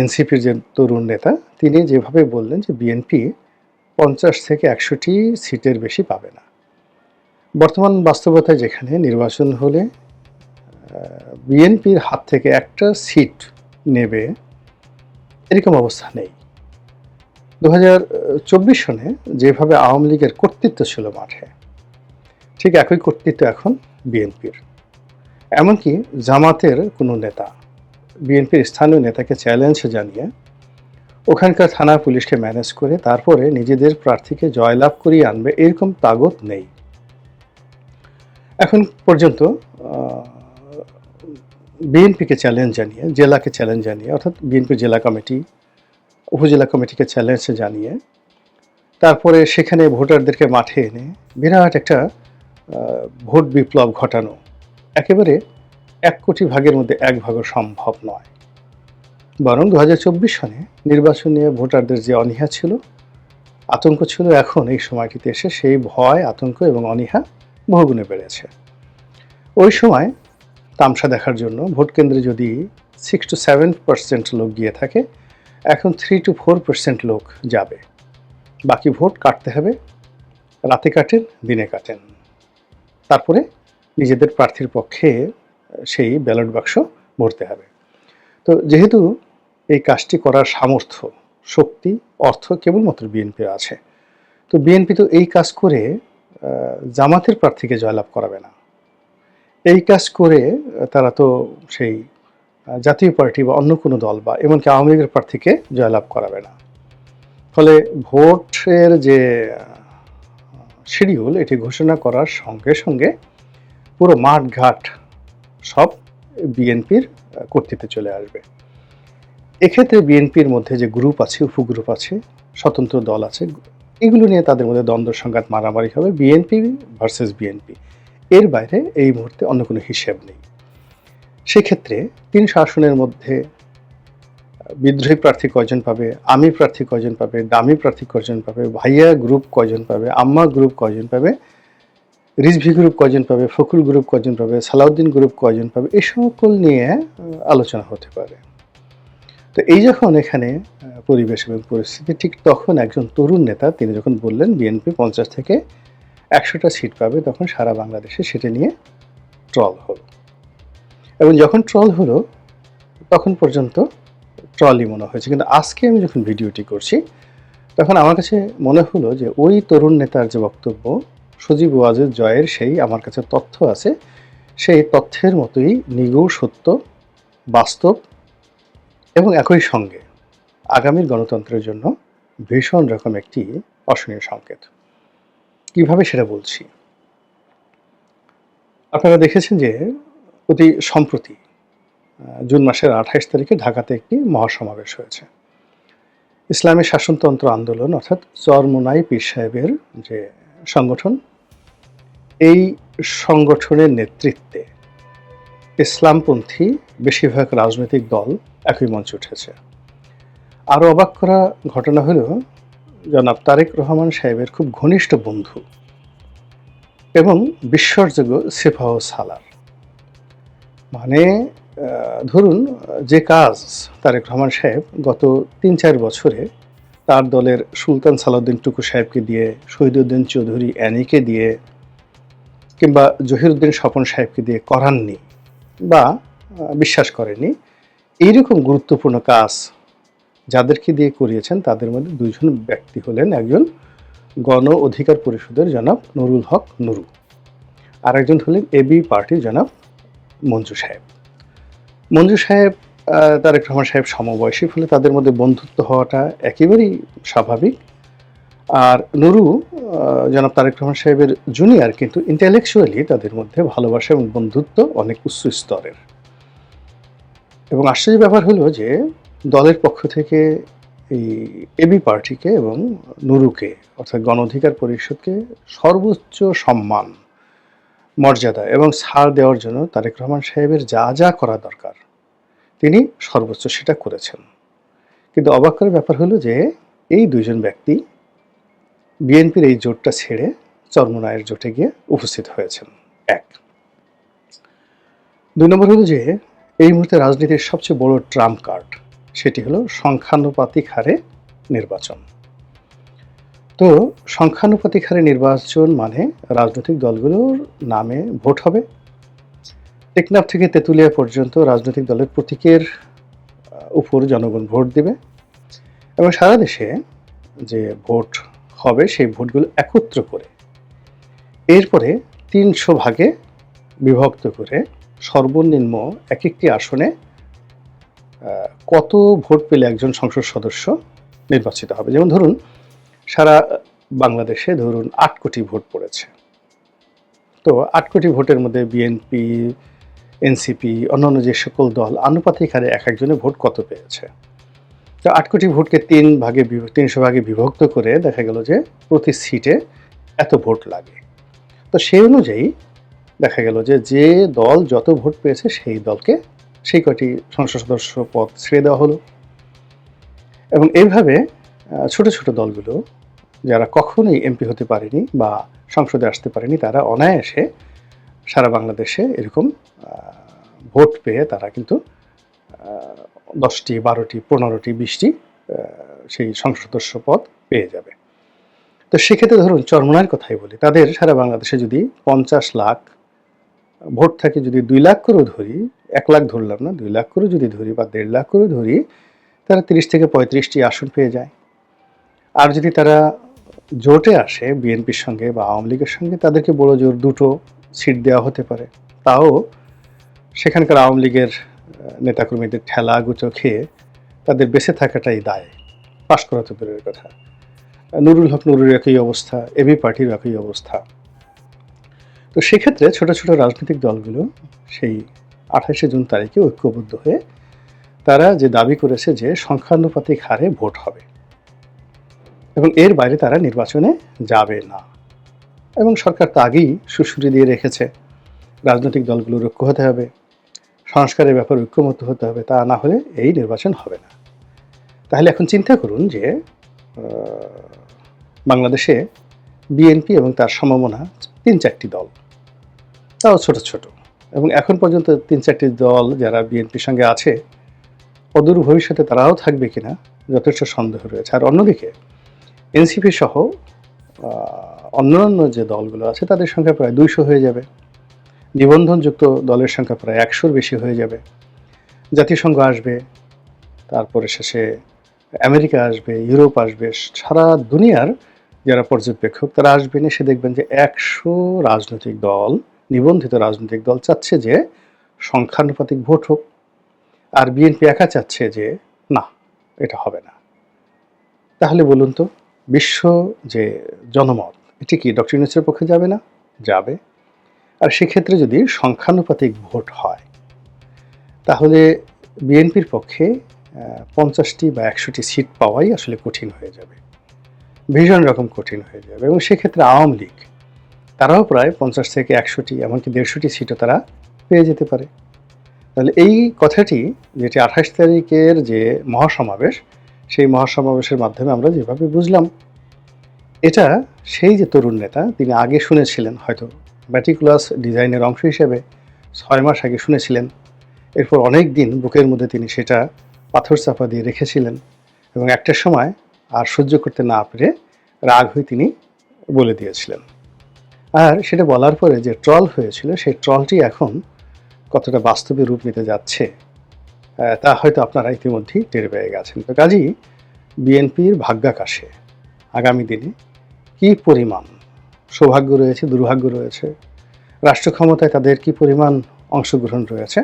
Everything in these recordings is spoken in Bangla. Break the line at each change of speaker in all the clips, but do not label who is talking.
এনসিপির যে তরুণ নেতা, তিনি যেভাবে বললেন যে বিএনপি পঞ্চাশ থেকে একশোটি সিটের বেশি পাবে না। বর্তমান বাস্তবতায় যেখানে নির্বাচন হলে বিএনপির হাত থেকে একটা সিট নেবে, এরকম অবস্থা নেই। দু হাজার চব্বিশ সনে যেভাবে আওয়ামী লীগের কর্তৃত্ব ছিল মাঠে, ঠিক একই কর্তৃত্ব এখন বিএনপির। এমনকি জামাতের কোনো নেতা বিএনপির স্থানীয় নেতাকে চ্যালেঞ্জ জানিয়ে ওখানকার থানা পুলিশকে ম্যানেজ করে তারপরে নিজেদের প্রার্থীকে জয়লাভ করিয়ে আনবে, এরকম তাগত নেই। এখন পর্যন্ত বিএনপিকে চ্যালেঞ্জ জানিয়ে, জেলাকে চ্যালেঞ্জ জানিয়ে, অর্থাৎ বিএনপি জেলা কমিটি, উপজেলা কমিটিকে চ্যালেঞ্জ জানিয়ে, তারপরে সেখানে ভোটারদেরকে মাঠে এনে বিরাট একটা ভোট বিপ্লব ঘটানো। একেবারে এক কোটি ভাগের মধ্যে এক ভাগও সম্ভব নয়। বরং দু সনে নির্বাচন নিয়ে ভোটারদের যে অনীহা ছিল, আতঙ্ক ছিল, এখন এই সময়টিতে এসে সেই ভয়, আতঙ্ক এবং অনীহা বহুগুণে বেড়েছে। ওই সময় তামসা দেখার জন্য ভোট কেন্দ্রে যদি সিক্স টু সেভেন পার্সেন্ট লোক গিয়ে থাকে, এখন থ্রি টু ফোর পার্সেন্ট লোক যাবে। বাকি ভোট কাটতে হবে, রাতে কাটেন, দিনে কাটেন। তারপরে নিজেদের প্রার্থীর পক্ষে সেই ব্যালট বাক্স ভরতে হবে। তো যেহেতু এই কাজটি করার সামর্থ্য, শক্তি, অর্থ কেবলমাত্র বিএনপির আছে, তো বিএনপি তো এই কাজ করে জামাতের প্রার্থীকে জয়লাভ করাবে না। এই কাজ করে তারা তো সেই জাতীয় পার্টি বা অন্য কোনো দল বা এমনকি আওয়ামী লীগের প্রার্থীকে জয়লাভ করাবে না। ফলে ভোটের যে শিডিউল এটি ঘোষণা করার সঙ্গে সঙ্গে পুরো মাঠ ঘাট সব বিএনপির কর্তৃত্বে চলে আসবে। এক্ষেত্রে বিএনপির মধ্যে যে গ্রুপ আছে উপগ্রুপ আছে, স্বতন্ত্র দল আছে, এগুলো নিয়ে তাদের মধ্যে দ্বন্দ্ব, সংঘাত, মারামারি হবে, বিএনপি ভার্সেস বিএনপি। এর বাইরে এই মুহূর্তে অন্য কোনো হিসেব নেই। সেক্ষেত্রে তিন শাসনের মধ্যে বিদ্রোহী প্রার্থী কয়জন পাবে, আমি প্রার্থী কয়জন পাবে, দামি প্রার্থী কয়জন পাবে, ভাইয়া গ্রুপ কয়জন পাবে, আম্মা গ্রুপ কয়জন পাবে রিজভি গ্রুপ কয়জন পাবে ফকুল গ্রুপ কয়জন পাবে, সালাউদ্দিন গ্রুপ কয়জন পাবে, এই সকল নিয়ে আলোচনা হতে পারে। তো এই যখন এখানে পরিবেশ এবং পরিস্থিতি, ঠিক তখন একজন তরুণ নেতা, তিনি যখন বললেন, বিএনপি পঞ্চাশ থেকে একশোটা সিট পাবে, তখন সারা বাংলাদেশে সেটা নিয়ে ট্রল হলো। এবং যখন ট্রল হলো, তখন পর্যন্ত ট্রলই মনে হয়েছে। কিন্তু আজকে আমি যখন ভিডিওটি করছি, তখন আমার কাছে মনে হলো যে ওই তরুণ নেতার যে বক্তব্য সজীব ওয়াজের জয়ের সেই আমার কাছে তথ্য আছে। সেই তথ্যের মতোই নিগূঢ় সত্য, বাস্তব এবং একই সঙ্গে আগামীর গণতন্ত্রের জন্য ভীষণ রকম একটি অশনীয় সংকেত। কীভাবে সেটা বলছি? আপনারা দেখেছেন যে অতি সম্প্রতি জুন মাসের আঠাইশ তারিখে ঢাকাতে একটি মহাসমাবেশ হয়েছে। ইসলামী শাসনতন্ত্র আন্দোলন অর্থাৎ চরমোনাই পীর সাহেবের যে সংগঠন, এই সংগঠনের নেতৃত্বে ইসলামপন্থী বেশিরভাগ রাজনৈতিক দল একই মঞ্চে উঠেছে। আরও অবাক করা ঘটনা হল, জনাব তারেক রহমান সাহেবের খুব ঘনিষ্ঠ বন্ধু এবং বিশ্বাসযোগ্য সেফাহ সালার। মানে ধরুন যে কাজ তারেক রহমান সাহেব গত তিন চার বছরে তার দলের সুলতান সালাউদ্দিন টুকু সাহেবকে দিয়ে, শহীদুদ্দিন চৌধুরী অ্যানিকে দিয়ে, কিংবা জহিরুদ্দিন স্বপন সাহেবকে দিয়ে করাননি বা বিশ্বাস করেনি এইরকম গুরুত্বপূর্ণ কাজ যাদেরকে দিয়ে করিয়েছেন, তাদের মধ্যে দুইজন ব্যক্তি হলেন একজন গণ অধিকার পরিষদের জনাব নুরুল হক নুরু আর একজন হলেন এবি পার্টির জনাব মঞ্জু সাহেব। মঞ্জু সাহেব তারেক রহমান সাহেব সমবয়সী, ফলে তাদের মধ্যে বন্ধুত্ব হওয়াটা একেবারেই স্বাভাবিক। আর নুরু জনাব তারেক রহমান সাহেবের জুনিয়র কিন্তু ইন্টালেকচুয়ালি তাদের মধ্যে ভালোবাসা এবং বন্ধুত্ব অনেক উচ্চ স্তরের। এবং আশ্চর্য ব্যাপার হলো যে, দলের পক্ষ থেকে এই এবি পার্টিকে এবং নুরুকে, অর্থাৎ গণ অধিকার পরিষদকে সর্বোচ্চ সম্মান, মর্যাদা এবং ছাড় দেওয়ার জন্য তারেক রহমান সাহেবের যা যা করা দরকার তিনি সর্বোচ্চ সেটা করেছেন। কিন্তু অবাক করার ব্যাপার হলো যে, এই দুইজন ব্যক্তি বিএনপির এই জোটটা ছেড়ে চর্মনায়ের জোটে গিয়ে উপস্থিত হয়েছেন। এক। দুই নম্বর হলো যে, এই মুহূর্তে রাজনীতির সবচেয়ে বড় ট্রাম্প কার্ড, সেটি হলো সংখ্যানুপাতিক হারে নির্বাচন। তো সংখ্যানুপাতিক হারে নির্বাচন মানে রাজনৈতিক দলগুলোর নামে ভোট হবে টেকনাফ থেকে তেঁতুলিয়া পর্যন্ত রাজনৈতিক দলের প্রতীকের উপর জনগণ ভোট দেবে। এবং সারা দেশে যে ভোট হবে, সেই ভোটগুলো একত্র করে এরপরে তিনশো ভাগে বিভক্ত করে সর্বনিম্ন এক একটি আসনে কত ভোট পেলে একজন সংসদ সদস্য নির্বাচিত হবে? যেমন ধরুন, সারা বাংলাদেশে ধরুন আট কোটি ভোট পড়েছে। তো আট কোটি ভোটের মধ্যে বিএনপি এনসিপি, অন্যান্য যে সকল দল, আনুপাতিক হারে এক একজনের ভোট কত পেয়েছে? তো আট কোটি ভোটকে তিন ভাগে তিনশো ভাগে বিভক্ত করে দেখা গেল যে প্রতি সিটে এত ভোট লাগে। তো সেই অনুযায়ী দেখা গেল যে যে দল যত ভোট পেয়েছে সেই দলকে সেই কটি সংসদ সদস্য পদ ছেড়ে দেওয়া হলো। এবং এইভাবে ছোট ছোট দলগুলো যারা কখনোই এমপি হতে পারেনি বা সংসদে আসতে পারেনি, তারা অনায়াসে সারা বাংলাদেশে এরকম ভোট পেয়ে তারা কিন্তু দশটি, বারোটি, পনেরোটি, বিশটি সেই সংসদ সদস্য পদ পেয়ে যাবে। তো সেক্ষেত্রে ধরুন চরমনার কথাই বলি, তাদের সারা বাংলাদেশে যদি পঞ্চাশ লাখ ভোট থাকে, যদি দুই লাখ করেও ধরি, এক লাখ ধরলাম না, দুই লাখ করে যদি ধরি বা দেড় লাখ করে ধরি, তারা তিরিশ থেকে পঁয়ত্রিশটি আসন পেয়ে যায়। আর যদি তারা জোটে আসে, বিএনপির সঙ্গে বা আওয়ামী লীগের সঙ্গে, তাদেরকে বড় জোর দুটো সিট দেওয়া হতে পারে। তাও সেখানকার আওয়ামী লীগের নেতাকর্মীদের ঠেলা গুঁচো খেয়ে তাদের বেঁচে থাকাটাই দায়। পাশ করা তো দূরের কথা। নুরুল হক নুরুর একই অবস্থা এবি পার্টির একই অবস্থা। তো সেক্ষেত্রে ছোট ছোট রাজনৈতিক দলগুলো সেই আঠাশে জুন তারিখে ঐক্যবদ্ধ হয়ে তারা যে দাবি করেছে যে সংখ্যানুপাতিক হারে ভোট হবে। এবং এর বাইরে তারা নির্বাচনে যাবে না। এবং সরকার তো আগেই সুশুরি দিয়ে রেখেছে, রাজনৈতিক দলগুলোর ঐক্য হতে হবে। সংস্কারের ব্যাপারে ঐক্যমত হতে হবে, তা না হলে এই নির্বাচন হবে না। তাহলে এখন চিন্তা করুন যে বাংলাদেশে বিএনপি এবং তার সমমনা তিন চারটি দল, তাও ছোট ছোট। এবং এখন পর্যন্ত তিন চারটি দল যারা বিএনপির সঙ্গে আছে, অদূর ভবিষ্যতে তারাও থাকবে কিনা যথেষ্ট সন্দেহ রয়েছে। আর অন্যদিকে, এনসিপি সহ অন্যান্য যে দলগুলো আছে, তাদের সংখ্যা প্রায় দুইশো হয়ে যাবে। নিবন্ধনযুক্ত দলের সংখ্যা প্রায় একশোর বেশি হয়ে যাবে। জাতিসংঘ আসবে, তারপরে শেষে আমেরিকা আসবে, ইউরোপ আসবে, সারা দুনিয়ার যারা পর্যবেক্ষক তারা আসবেন এসে দেখবেন যে একশো রাজনৈতিক দল, নিবন্ধিত রাজনৈতিক দল চাচ্ছে যে সংখ্যানুপাতিক ভোট হোক। আর বিএনপি একা চাচ্ছে যে না, এটা হবে না। তাহলে বলুন তো, বিশ্ব যে জনমত, এটি কি ডক্টর ইউনুসের পক্ষে যাবে না? যাবে। আর সেক্ষেত্রে যদি সংখ্যানুপাতিক ভোট হয়, তাহলে বিএনপির পক্ষে পঞ্চাশটি বা একশোটি সিট পাওয়াই আসলে কঠিন হয়ে যাবে। ভীষণ রকম কঠিন হয়ে যাবে এবং সেক্ষেত্রে আওয়ামী লীগ, তারাও প্রায় পঞ্চাশ থেকে একশোটি এমনকি দেড়শোটি সিটও তারা পেয়ে যেতে পারে। তাহলে এই কথাটি যেটি আঠাশ তারিখের যে মহাসমাবেশ, সেই মহাসমাবেশের মাধ্যমে আমরা যেভাবে বুঝলাম, এটা সেই যে তরুণ নেতা, তিনি আগে শুনেছিলেন হয়তো ম্যাটিকুলাস ডিজাইনের অংশ হিসেবে ছয় মাস আগে শুনেছিলেন। এরপর অনেক দিন বুকের মধ্যে তিনি সেটা পাথর চাপা দিয়ে রেখেছিলেন এবং একটা সময় আর সহ্য করতে না পেরে রাগ হয়ে তিনি বলে দিয়েছিলেন। আর সেটা বলার পরে যে ট্রল হয়েছিল, সেই ট্রলটি এখন কতটা বাস্তবে রূপ নিতে যাচ্ছে তা হয়তো আপনারা ইতিমধ্যেই টের পেয়ে গেছেন। তো কাজেই বিএনপির ভাগ্যাকাশে আগামী দিনে কি পরিমাণ সৌভাগ্য রয়েছে, দুর্ভাগ্য রয়েছে। রাষ্ট্র ক্ষমতায় তাদের কি পরিমাণ অংশগ্রহণ রয়েছে?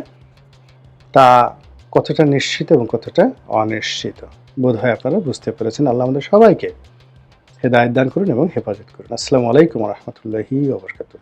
তা কতটা নিশ্চিত এবং কতটা অনিশ্চিত? বোধ হয় আপনারা বুঝতে পেরেছেন। আল্লাহ আমাদের সবাইকে হেদায়ত দান করুন এবং হেফাজত করুন। আসসালামু আলাইকুম রহমতুল্লাহি ওবরকাতুহ